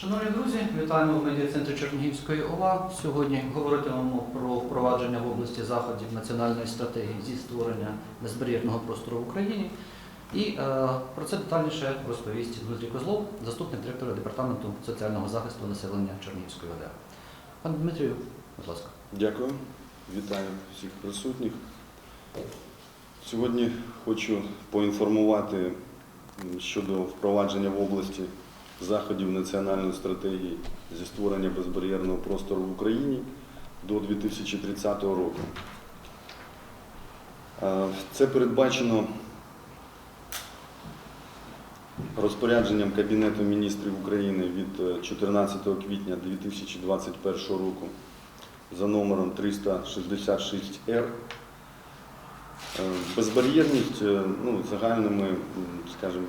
Шановні друзі, вітаємо в медіа-центрі Чернігівської ОВА. Сьогодні говоритимемо про впровадження в області заходів національної стратегії зі створення безбар'єрного простору в Україні. І е, про це детальніше розповість Дмитрій Козлов, заступник директора департаменту соціального захисту населення Чернігівської ОДА. Пане Дмитрію, будь ласка. Дякую, вітаю всіх присутніх. Сьогодні хочу поінформувати щодо впровадження в області заходів національної стратегії зі створення безбар'єрного простору в Україні до 2030 року. Е, Це передбачено розпорядженням Кабінету міністрів України від е, 14 квітня 2021 року за номером 366Р. Е, Безбар'єрність е, ну, загальними, скажімо,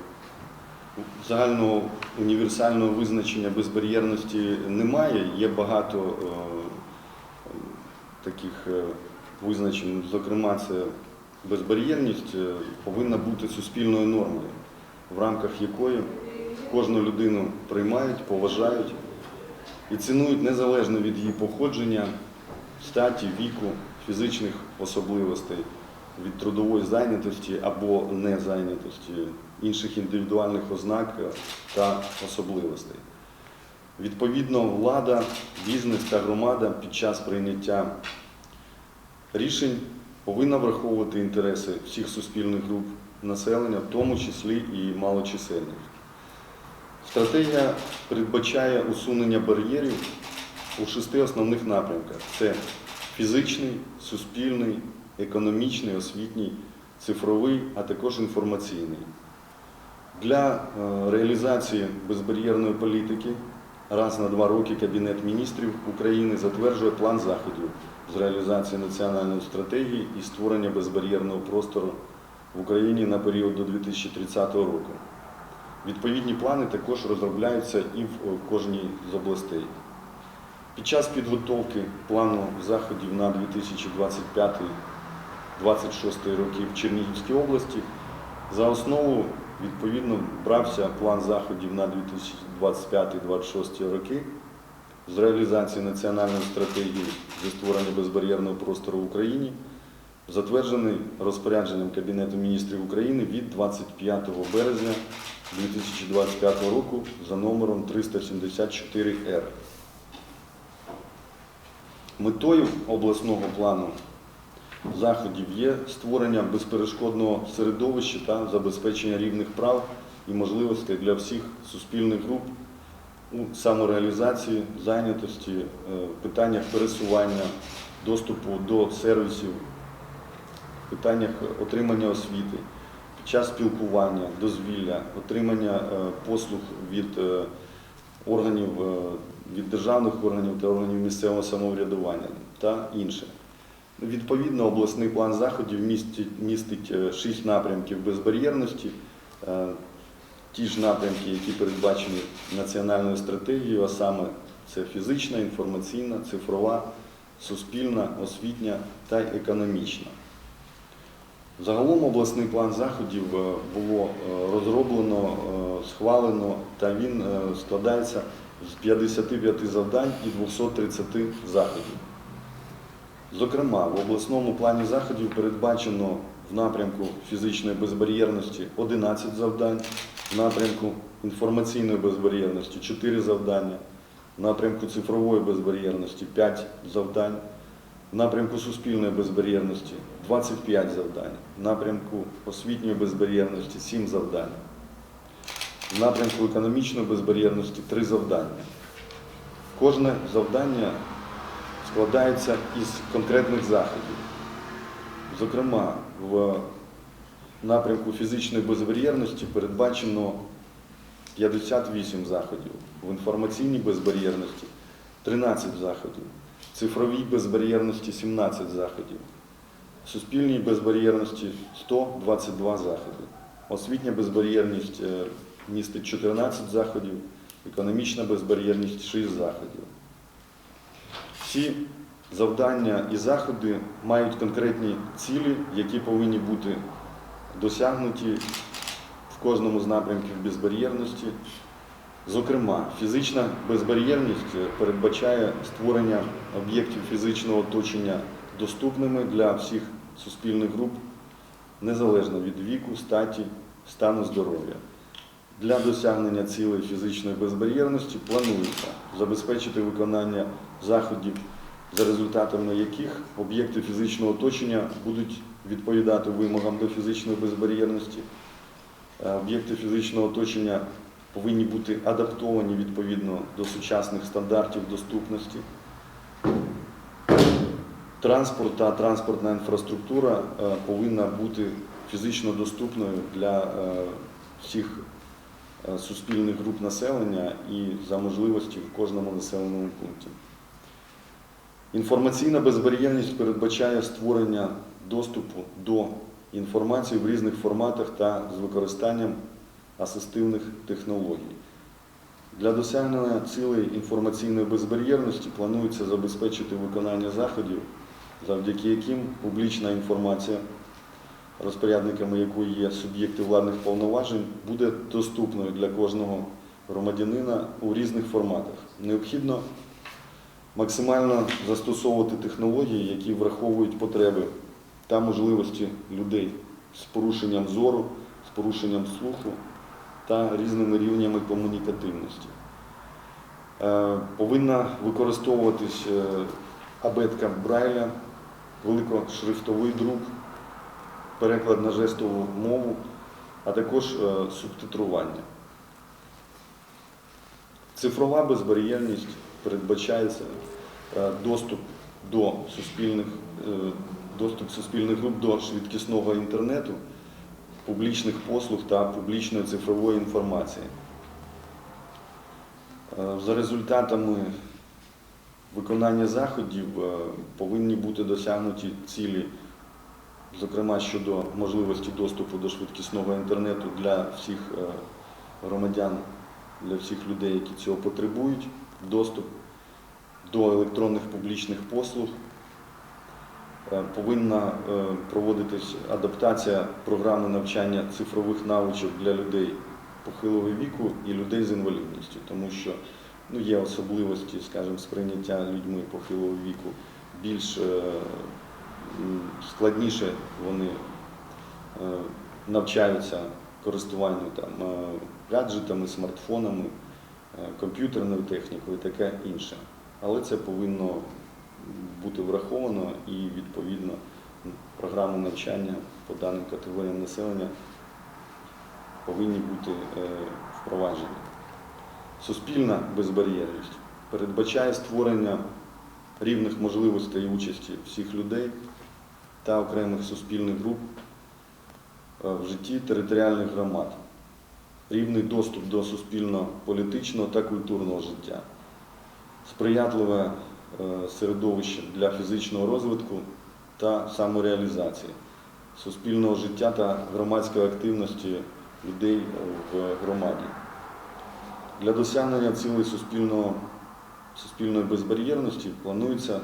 загального універсального визначення безбар'єрності немає. Є багато е, таких е, визначень, зокрема, це безбар'єрність е, повинна бути суспільною нормою, в рамках якої кожну людину приймають, поважають і цінують незалежно від її походження, статі, віку, фізичних особливостей, від трудової зайнятості або незайнятості, інших індивідуальних ознак та особливостей. Відповідно, влада, бізнес та громада під час прийняття рішень повинна враховувати інтереси всіх суспільних груп населення, в тому числі і малочисельних. Стратегія передбачає усунення бар'єрів у шести основних напрямках: це фізичний, суспільний, економічний, освітній, цифровий, а також інформаційний. Для е, реалізації безбар'єрної політики раз на два роки Кабінет міністрів України затверджує план заходів з реалізації національної стратегії і створення безбар'єрного простору в Україні на період до 2030 року. Відповідні плани також розробляються і в е, кожній з областей. Під час підготовки плану заходів на 2025-2026 роки в Чернігівській області за основу відповідно брався план заходів на 2025-2026 роки з реалізації національної стратегії зі створення безбар'єрного простору в Україні, затверджений розпорядженням Кабінету міністрів України від 25 березня 2025 року за номером 374Р. Метою обласного плану заходів є створення безперешкодного середовища та забезпечення рівних прав і можливостей для всіх суспільних груп у самореалізації, зайнятості, е, питаннях пересування, доступу до сервісів, питаннях отримання освіти, під час спілкування, дозвілля, отримання е, послуг від е, органів, від державних органів та органів місцевого самоврядування та інше. Відповідно, обласний план заходів містить, містить е, шість напрямків безбар'єрності, е, ті ж напрямки, які передбачені національною стратегією, а саме це фізична, інформаційна, цифрова, суспільна, освітня та економічна. Загалом обласний план заходів е, було розроблено, схвалено, та він складається з 55 завдань і 230 заходів. Зокрема, в обласному плані заходів передбачено в напрямку фізичної безбар'єрності 11 завдань, в напрямку інформаційної безбар'єрності 4 завдання, в напрямку цифрової безбар'єрності 5 завдань, в напрямку суспільної безбар'єрності 25 завдань, в напрямку освітньої безбар'єрності 7 завдань, в напрямку економічної безбар'єрності 3 завдання. Кожне завдання складається із конкретних заходів. Зокрема, в напрямку фізичної безбар'єрності передбачено 58 заходів, в інформаційній безбар'єрності 13 заходів, в цифровій безбар'єрності 17 заходів, в суспільній безбар'єрності 122 заходи. Освітня безбар'єрність е, містить 14 заходів, економічна безбар'єрність 6 заходів. Всі завдання і заходи мають конкретні цілі, які повинні бути досягнуті в кожному з напрямків безбар'єрності Зокрема, фізична безбар'єрність передбачає створення об'єктів фізичного оточення доступними для всіх суспільних груп, незалежно від віку, статі, стану здоров'я. Для досягнення цілей фізичної безбар'єрності планується забезпечити виконання заходів, за результатами яких об'єкти фізичного оточення будуть відповідати вимогам до фізичної безбар'єрності. Е, Об'єкти фізичного оточення повинні бути адаптовані відповідно до сучасних стандартів доступності. Транспорт та транспортна інфраструктура е, повинна бути фізично доступною для е, всіх суспільних груп населення і за можливості в кожному населеному пункті. Інформаційна безбар'єрність передбачає створення доступу до інформації в різних форматах та з використанням асистивних технологій. Для досягнення цілей інформаційної безбар'єрності планується забезпечити виконання заходів, завдяки яким публічна інформація, розпорядниками якої є суб'єкти владних повноважень, буде доступною для кожного громадянина у різних форматах. Необхідно максимально застосовувати технології, які враховують потреби та можливості людей з порушенням зору, з порушенням слуху та різними рівнями комунікативності. Е, Повинна використовуватись е, абетка Брайля, великошрифтовий друк, переклад на жестову мову, а також е, субтитрування. Цифрова безбар'єрність передбачається доступ до суспільних, е, доступ суспільних груп до швидкісного інтернету, публічних послуг та публічної цифрової інформації. Е, За результатами виконання заходів е, повинні бути досягнуті цілі, зокрема щодо можливості доступу до швидкісного інтернету для всіх е, громадян, для всіх людей, які цього потребують, доступ до електронних публічних послуг. Е, Повинна е, проводитись адаптація програми навчання цифрових навичок для людей похилого віку і людей з інвалідністю, тому що ну, є особливості, скажімо, сприйняття людьми похилого віку більш е, складніше вони навчаються користуванню там, гаджетами, смартфонами, комп'ютерною технікою і таке інше. Але це повинно бути враховано і відповідно програми навчання по даним категоріям населення повинні бути е, впроваджені. Суспільна безбар'єрність передбачає створення рівних можливостей і участі всіх людей та окремих суспільних груп е, в житті територіальних громад, рівний доступ до суспільно-політичного та культурного життя, сприятливе е, середовище для фізичного розвитку та самореалізації, суспільного життя та громадської активності людей в громаді. Для досягнення цілей суспільного, суспільної безбар'єрності планується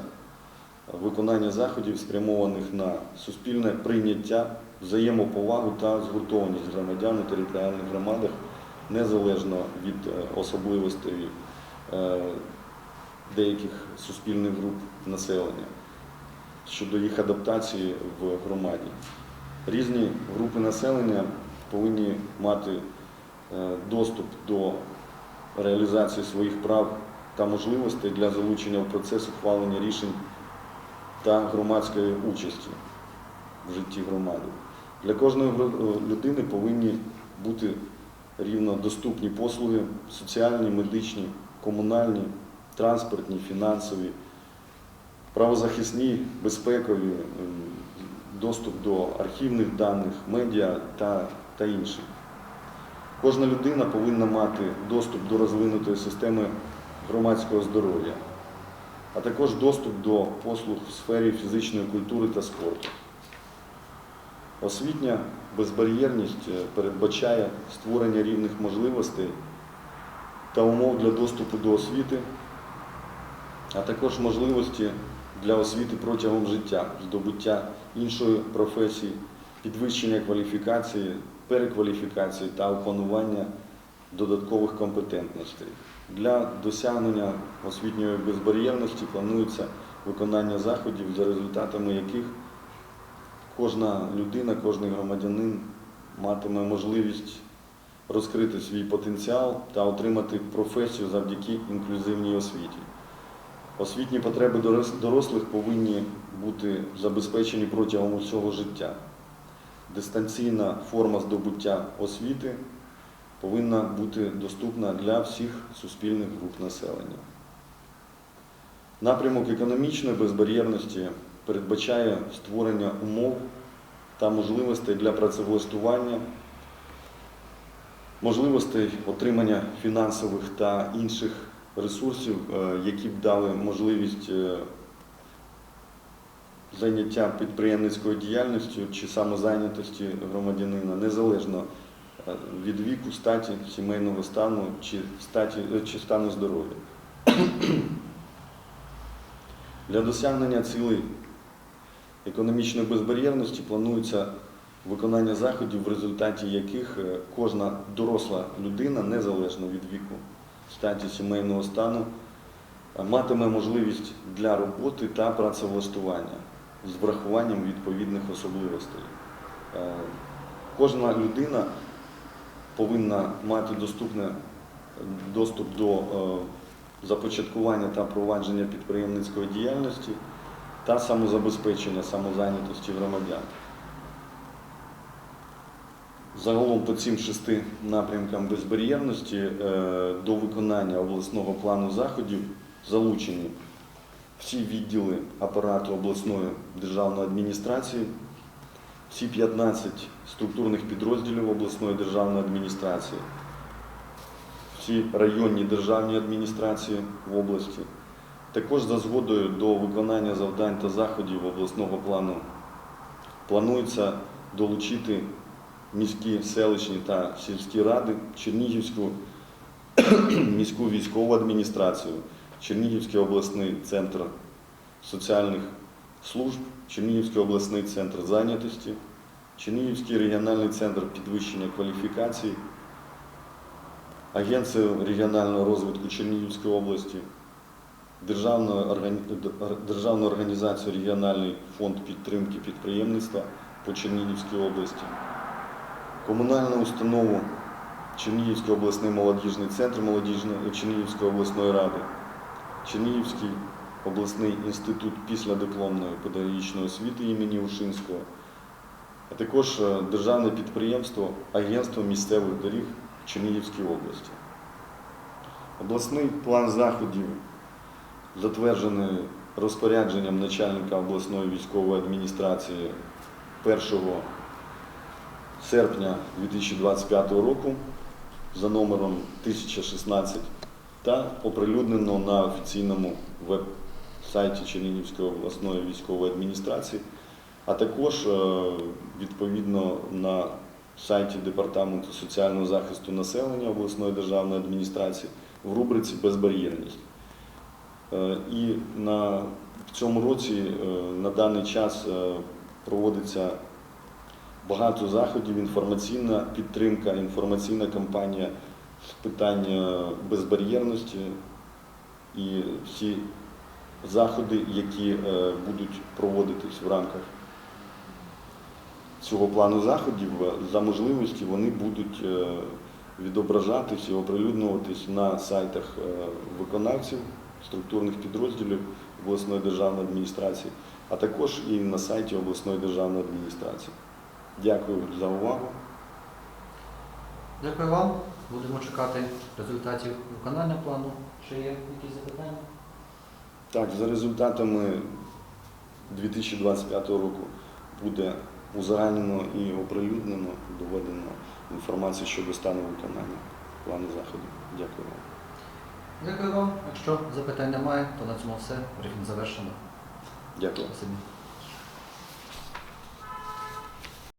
виконання заходів, спрямованих на суспільне прийняття, взаємоповагу та згуртованість громадян у територіальних громадах незалежно від е, особливостей е, деяких суспільних груп населення щодо їх адаптації в громаді. Різні групи населення повинні мати е, доступ до реалізації своїх прав та можливостей для залучення в процес ухвалення рішень та громадської участі в житті громади. Для кожної людини повинні бути рівно доступні послуги соціальні, медичні, комунальні, транспортні, фінансові, правозахисні, безпекові, ем, доступ до архівних даних, медіа та, та інше. Кожна людина повинна мати доступ до розвинутої системи громадського здоров'я, а також доступ до послуг в сфері фізичної культури та спорту. Освітня безбар'єрність е, передбачає створення рівних можливостей та умов для доступу до освіти, а також можливості для освіти протягом життя, здобуття іншої професії, підвищення кваліфікації, перекваліфікації та опанування додаткових компетентностей. Для досягнення освітньої безбар'єрності планується виконання заходів, за результатами яких кожна людина, кожен громадянин матиме можливість розкрити свій потенціал та отримати професію завдяки інклюзивній освіті. Освітні потреби дорослих повинні бути забезпечені протягом усього життя. Дистанційна форма здобуття освіти повинна бути доступна для всіх суспільних груп населення. Напрямок економічної безбар'єрності передбачає створення умов та можливостей для працевлаштування, можливостей отримання фінансових та інших ресурсів, е, які б дали можливість е, заняття підприємницькою діяльністю чи самозайнятості громадянина, незалежно е, від віку, статі, сімейного стану чи, статі, чи стану здоров'я. Для досягнення цілей економічної безбар'єрності планується виконання заходів, в результаті яких кожна доросла людина, незалежно від віку, статі сімейного стану, е, матиме можливість для роботи та працевлаштування з врахуванням відповідних особливостей. Е, Кожна людина повинна мати доступне доступ до е, започаткування та провадження підприємницької діяльності та самозабезпечення самозайнятості громадян. Загалом по цим шести напрямкам безбар'єрності е, до виконання обласного плану заходів залучені всі відділи апарату обласної державної адміністрації, всі 15 структурних підрозділів обласної державної адміністрації, всі районні державні адміністрації в області. Також за згодою до виконання завдань та заходів обласного плану планується долучити міські, селищні та сільські ради, Чернігівську міську військову адміністрацію, Чернігівський обласний центр соціальних служб, Чернігівський обласний центр зайнятості, Чернігівський регіональний центр підвищення кваліфікацій, Агенцію регіонального розвитку Чернігівської області, Державну, органі- Державну організацію Регіональний фонд підтримки підприємництва по Чернігівській області, комунальну установу Чернігівський обласний молодіжний центр молодіжної Чернігівської обласної ради, Чернігівський обласний інститут післядипломної педагогічної освіти імені Ушинського, а також е, державне підприємство Агентство місцевих доріг Чернігівській області. Обласний план заходів затверджений розпорядженням начальника обласної військової адміністрації 1 серпня 2025 року за номером 1016 та оприлюднено на офіційному веб-сайті Чернігівської обласної військової адміністрації, а також е, відповідно на сайті Департаменту соціального захисту населення обласної державної адміністрації в рубриці Безбар'єрність. Е, І на, в цьому році е, на даний час проводиться багато заходів, інформаційна підтримка, інформаційна кампанія питання безбар'єрності і всі заходи, які е, будуть проводитись в рамках цього плану заходів, е, за можливості вони будуть е, відображатись і оприлюднюватись на сайтах е, виконавців структурних підрозділів обласної державної адміністрації, а також і на сайті обласної державної адміністрації. Дякую за увагу. Дякую вам. Будемо чекати результатів виконання плану. Чи є якісь запитання? Так, за результатами 2025 року буде узагальнено і оприлюднено, доведено інформацію щодо стану виконання плану заходів. Дякую вам. Дякую вам. Якщо запитань немає, то на цьому все. Брифінг завершено. Дякую.